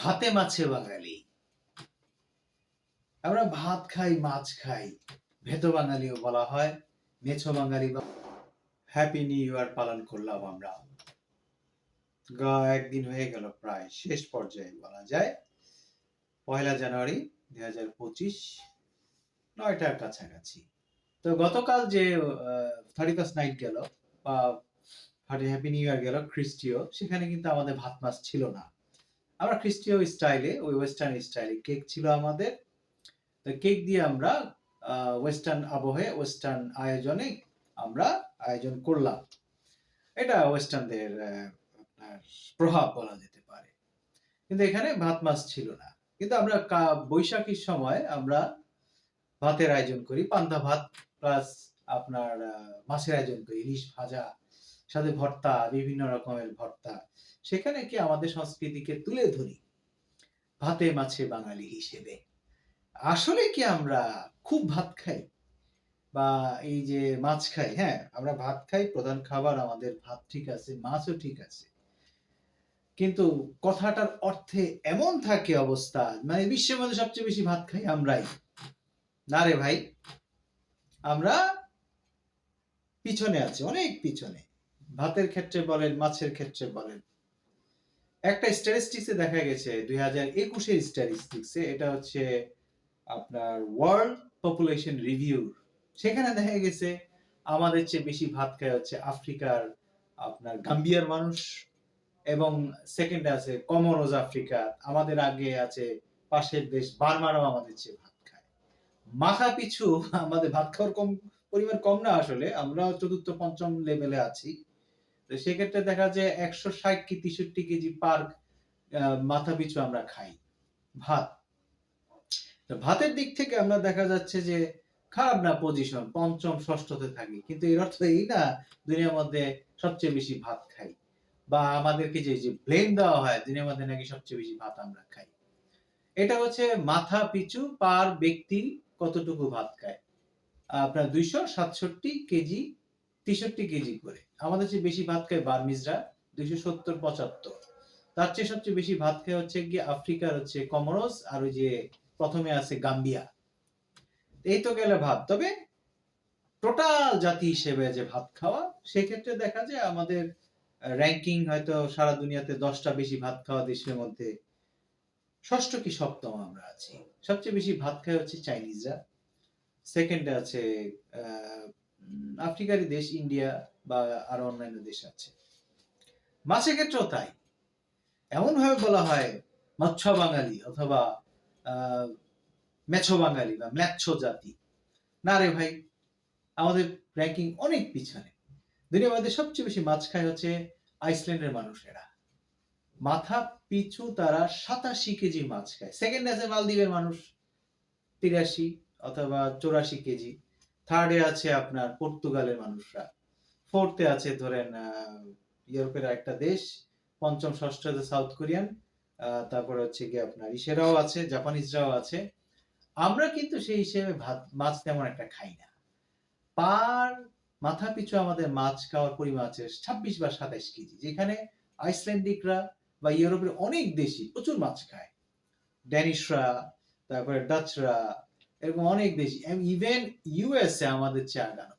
ভাতে মাছে বাঙালি। আমরা ভাত খাই, মাছ খাই ভেত বাঙালিও বলা হয়, মেছো বাঙালি বা হ্যাপি নিউ ইয়ার পালন করলাম আমরা। গা একদিন হয়ে গেল প্রায়, শেষ পর্যায়ে বলা যায়। পয়লা জানুয়ারি দুই হাজার পঁচিশ, নয়টার কাছাকাছি। তো গতকাল যে থার্টি ফার্স্ট নাইট গেল, বা হ্যাপি নিউ ইয়ার গেল, খ্রিস্টীয়, সেখানে কিন্তু আমাদের ভাত মাছ ছিল না। আমরা খ্রিস্টীয় স্টাইলে, ওই ওয়েস্টার্ন স্টাইলে কেক ছিল আমাদের। তো কেক দিয়ে আমরা ওয়েস্টার্ন আবহে ওয়েস্টার্ন আয়োজনে আমরা আয়োজন করলাম। এটা ওয়েস্টার্নদের প্রভাব বলা যেতে পারে। কিন্তু এখানে ভাত মাছ ছিল না। কিন্তু আমরা বৈশাখীর সময় আমরা ভাতের আয়োজন করি, পান্তা ভাত প্লাস আপনার মাছের আয়োজন করি, ইলিশ ভাজা। সাথে ভর্তা, বিভিন্ন রকমের ভর্তা। সেখানে কি আমাদের সংস্কৃতিকে তুলে ধরি? ভাতে মাছে বাঙালি হিসেবে। আসলে কি আমরা খুব ভাত খাই? বা এই যে মাছ খাই হ্যাঁ আমরা ভাত খাই, প্রধান খাবার আমাদের ভাত ঠিক আছে, মাছও ঠিক আছে। কিন্তু কথাটার অর্থে এমন থাকে অবস্থা মানে বিশ্বের মধ্যে সবচেয়ে বেশি ভাত খাই আমরাই। না রে ভাই, আমরা পিছনে আছি, অনেক পিছনে। ভাতের ক্ষেত্রে বলেন, মাছের ক্ষেত্রে বলেন। একটা স্ট্যাটিস্টিক্সে দেখা গেছে, দুই হাজার একুশের স্ট্যাটিস্টিক্সে এটা হচ্ছে আপনার ওয়ার্ল্ড পপুলেশন রিভিউ সেখানে দেখা গেছে, আমাদের চেয়ে বেশি ভাত খায় হচ্ছে আফ্রিকার আপনার গাম্বিয়ার মানুষ এবং সেকেন্ডে আছে কমরোজ আফ্রিকা। আমাদের আগে আছে পাশের দেশ বার্মারও আমাদের চেয়ে ভাত খায়। মাথা পিছু আমাদের ভাত খাওয়ার কম পরিমাণ কম না আসলে, আমরা চতুর্থ, পঞ্চম লেভেলে আছি। তো সেক্ষেত্রে দেখা যায় একশো ষাট কি তেষট্টি কেজি পার মাথা পিছু আমরা খাই, ভাত। তো ভাতের দিক থেকে আমরা দেখা যাচ্ছে যে খারাপ না পজিশন পঞ্চম, ষষ্ঠতে থাকি। কিন্তু এর অর্থ এই না, দুনিয়ার মধ্যে সবচেয়ে বেশি ভাত খাই। বা আমাদেরকে যে যে ব্লেম দেওয়া হয়, দুনিয়ার মধ্যে নাকি সবচেয়ে বেশি ভাত আমরা খাই। এটা হচ্ছে মাথা পিছু পার ব্যক্তি কতটুকু ভাত খায়? আপনার দুইশো সাতষট্টি কেজি তেষট্টি কেজি করে। আমাদের চেয়ে বেশি ভাত খায় বার্মিজরা, দুইশো সত্তর, পঁচাত্তর। তার চেয়ে সবচেয়ে বেশি ভাত খায় হচ্ছে গিয়ে আফ্রিকার হচ্ছে কমরোস আর ওই যে প্রথমে আছে গাম্বিয়া। এই তো গেলে ভাত। তবে টোটাল জাতি হিসেবে যে ভাত খাওয়া, সেক্ষেত্রে দেখা যায় আমাদের র্যাঙ্কিং হয়তো সারা দুনিয়াতে দশটা বেশি ভাত খাওয়া দেশের মধ্যে ষষ্ঠ কি সপ্তম আমরা আছি। সবচেয়ে বেশি ভাত খায় হচ্ছে চাইনিজরা। সেকেন্ডে আছে আফ্রিকারই দেশ, ইন্ডিয়া বা আরও অন্যান্য দেশ আছে। মাছের ক্ষেত্রেও তাই। এমন ভাবে বলা হয় মৎস্য বাঙালি অথবা মেছো বাঙালি বা ম্যাচ্ছো জাতি। না রে ভাই, আমাদের র্যাঙ্কিং অনেক পিছনে। দুনিয়ার মধ্যে সবচেয়ে বেশি মাছ খায় হচ্ছে আইসল্যান্ডের মানুষেরা। মাথা পিছু তারা সাতাশি কেজি মাছ খায়। সেকেন্ড আছে মালদ্বীপের মানুষ তিরাশি অথবা চৌরাশি কেজি। থার্ডে আছে আপনার পর্তুগালের মানুষরা। ফোর্থে আছে ধরেন ইউরোপের একটা দেশ, পঞ্চম, ষষ্ঠ সাউথ কোরিয়ান তারপরে হচ্ছে কি আপনার ইসেরাও আছে জাপানিজরাও আছে। আমরা কিন্তু সেই হিসেবে ভাত, মাছ তেমন একটা খাই না। পার মাথা পিছু আমাদের মাছ খাওয়ার পরিমাণ আছে ছাব্বিশ বা সাতাইশ কেজি, যেখানে আইসল্যান্ডিকরা বা ইউরোপের অনেক দেশই প্রচুর মাছ খায়। ড্যানিশরা তারপরে ডাচরা এরকম অনেক দেশ ইভেন ইউএসএ আমাদের চেয়ে আগানো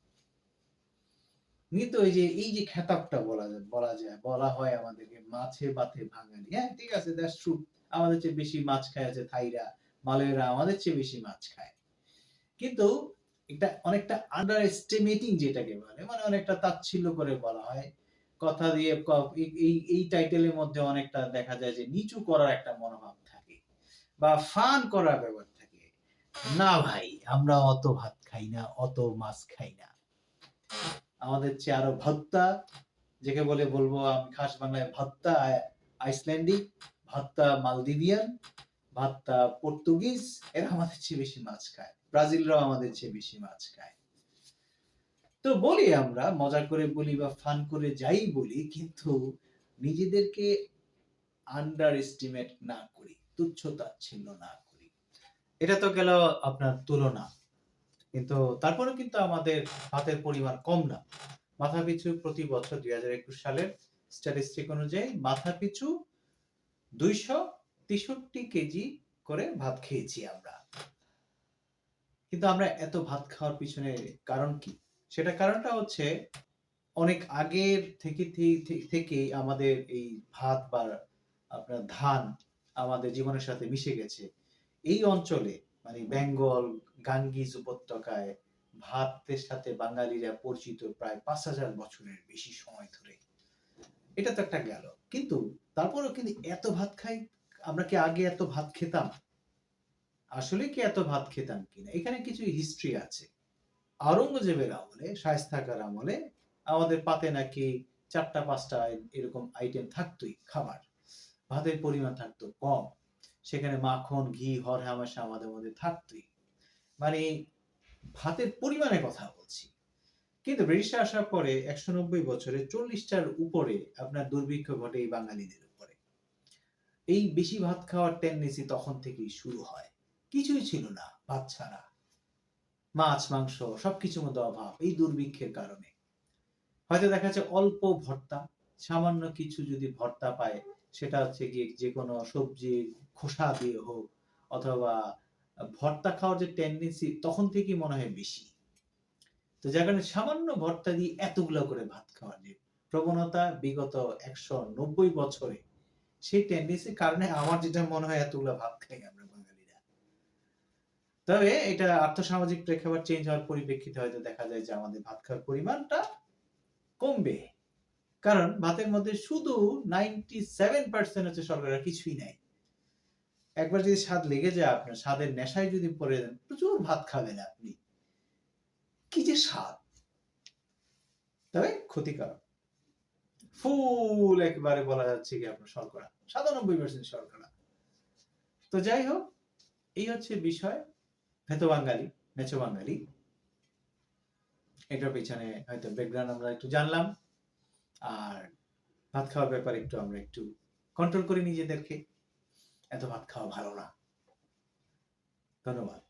কিন্তু এই যে এই যে খেতাবটা বলা যায় বলা যায়, বলা হয় আমাদেরকে মাছে বাতে ভাঙালি হ্যাঁ ঠিক আছে দ্যাটস ট্রু আমাদের চেয়ে বেশি মাছ খায় আছে থাইরা, মালয়েরা আমাদের চেয়ে বেশি মাছ খায়। কিন্তু এটা অনেকটা আন্ডার এস্টিমেটিং যেটাকে বলে মানে অনেকটা তাচ্ছিল্য করে বলা হয়। কথা দিয়ে এই- এই টাইটেলের মধ্যে অনেকটা দেখা যায় যে নিচু করার একটা মনোভাব থাকে। বা ফান করার ব্যাপার না ভাই, আমরা অত ভাত খাই না, অত মাছ খাই না। আমাদের চেয়ে আরও ভত্তা, যেকে বলে বলব, আমি খাস বাংলায় ভত্তা আই- আইসল্যান্ডিক ভত্তা মালদিভিয়ান, ভাত্তা পর্তুগিজ, এরা আমাদের চেয়ে বেশি মাছ খায়। ব্রাজিলরাও আমাদের চেয়ে বেশি মাছ খায়। তো বলি আমরা, মজা করে বলি বা ফান করে যাই বলি, কিন্তু নিজেদেরকে আন্ডার এস্টিমেট না করি তুচ্ছ তাচ্ছিল্য না করি এটা তো গেল আপনার তুলনা। কিন্তু তারপরে কিন্তু আমাদের ভাতের পরিমাণ কম না। মাথা পিছু প্রতি বছর দুই হাজার একুশ সালের স্ট্যাটিস্টিক অনুযায়ী মাথা পিছু দুইশো তেষট্টি কেজি করে ভাত খেয়েছি আমরা। কিন্তু আমরা এত ভাত খাওয়ার পিছনে কারণ কি? সেটা কারণটা হচ্ছে অনেক আগের থেকে থেকেই আমাদের এই ভাত বা আপনার ধান আমাদের জীবনের সাথে মিশে গেছে। এই অঞ্চলে মানে বেঙ্গল, গাঙ্গিজ উপত্যকায় ভাতের সাথে বাঙালিরা পরিচিত প্রায় পাঁচ হাজার বছরের বেশি সময় ধরে। এটা তো একটা গেল। কিন্তু তারপরেও কিন্তু এত ভাত খাই, আমরা কি আগে এত ভাত খেতাম? আসলে কি এত ভাত খেতাম কিনা এখানে কিছু হিস্ট্রি আছে। আওরঙ্গজেবের আমলে, শায়স্তাকার আমলে আমাদের পাতে নাকি চারটা, পাঁচটা এরকম আইটেম থাকতোই, খাবার। ভাতের পরিমাণ থাকতো কম। সেখানে মাখন, ঘি, হর হামেশা আমাদের মধ্যে থাকতোই। মানে ভাতের পরিমাণের কথা বলছি। কিন্তু ব্রিটিশ আসার পরে একশো নব্বই বছরে চল্লিশটার উপরে আপনার দুর্ভিক্ষ ঘটে এই বাঙালিদের উপরে। এই বেশি ভাত খাওয়ার টেন্ডেন্সি তখন থেকেই শুরু হয়। কিছুই ছিল না ভাত ছাড়া। মাছ, মাংস, সবকিছুর মধ্যে অভাব এই দুর্ভিক্ষের কারণে। হয়তো দেখা যাচ্ছে অল্প ভর্তা, সামান্য কিছু যদি ভর্তা পায় সেটা হচ্ছে গিয়ে যে কোনো সবজির খোসা দিয়ে হোক অথবা ভর্তা খাওয়ার যে টেন্ডেন্সি তখন থেকেই মনে হয় বেশি। তো যার কারণে সামান্য ভর্তা দিয়ে এতগুলো করে ভাত খাওয়ার যে প্রবণতা বিগত একশো নব্বই বছরে সেই টেন্ডেন্সির কারণে আমার যেটা মনে হয় এতগুলো ভাত খাই আমরা বাঙালিরা। তবে এটা আর্থসামাজিক প্রেক্ষাপট চেঞ্জ হওয়ার পরিপ্রেক্ষিতে হয়তো দেখা যায় যে আমাদের ভাত খাওয়ার পরিমাণটা কমবে। কারণ ভাতের মধ্যে শুধু নাইনটি সেভেন পার্সেন্ট হচ্ছে শর্করা কিছুই নাই। একবার যদি স্বাদ লেগে যায় আপনার, স্বাদের নেশায় যদি পড়ে যান, প্রচুর ভাত খাবেন আপনি। কি যে স্বাদ। তবে ক্ষতিকারক ফুল একবারে বলা যাচ্ছে কি আপনার শর্করা। সাতানব্বই পার্সেন্ট শর্করা। তো যাই হোক, এই হচ্ছে বিষয়। ভেতো বাঙালি, মেচো বাঙালি। এটার পিছনে হয়তো ব্যাকগ্রাউন্ড আমরা একটু জানলাম। আর ভাত খাওয়ার ব্যাপারে একটু আমরা একটু কন্ট্রোল করি নিজেদেরকে। এত ভাত খাওয়া ভালো না। ধন্যবাদ।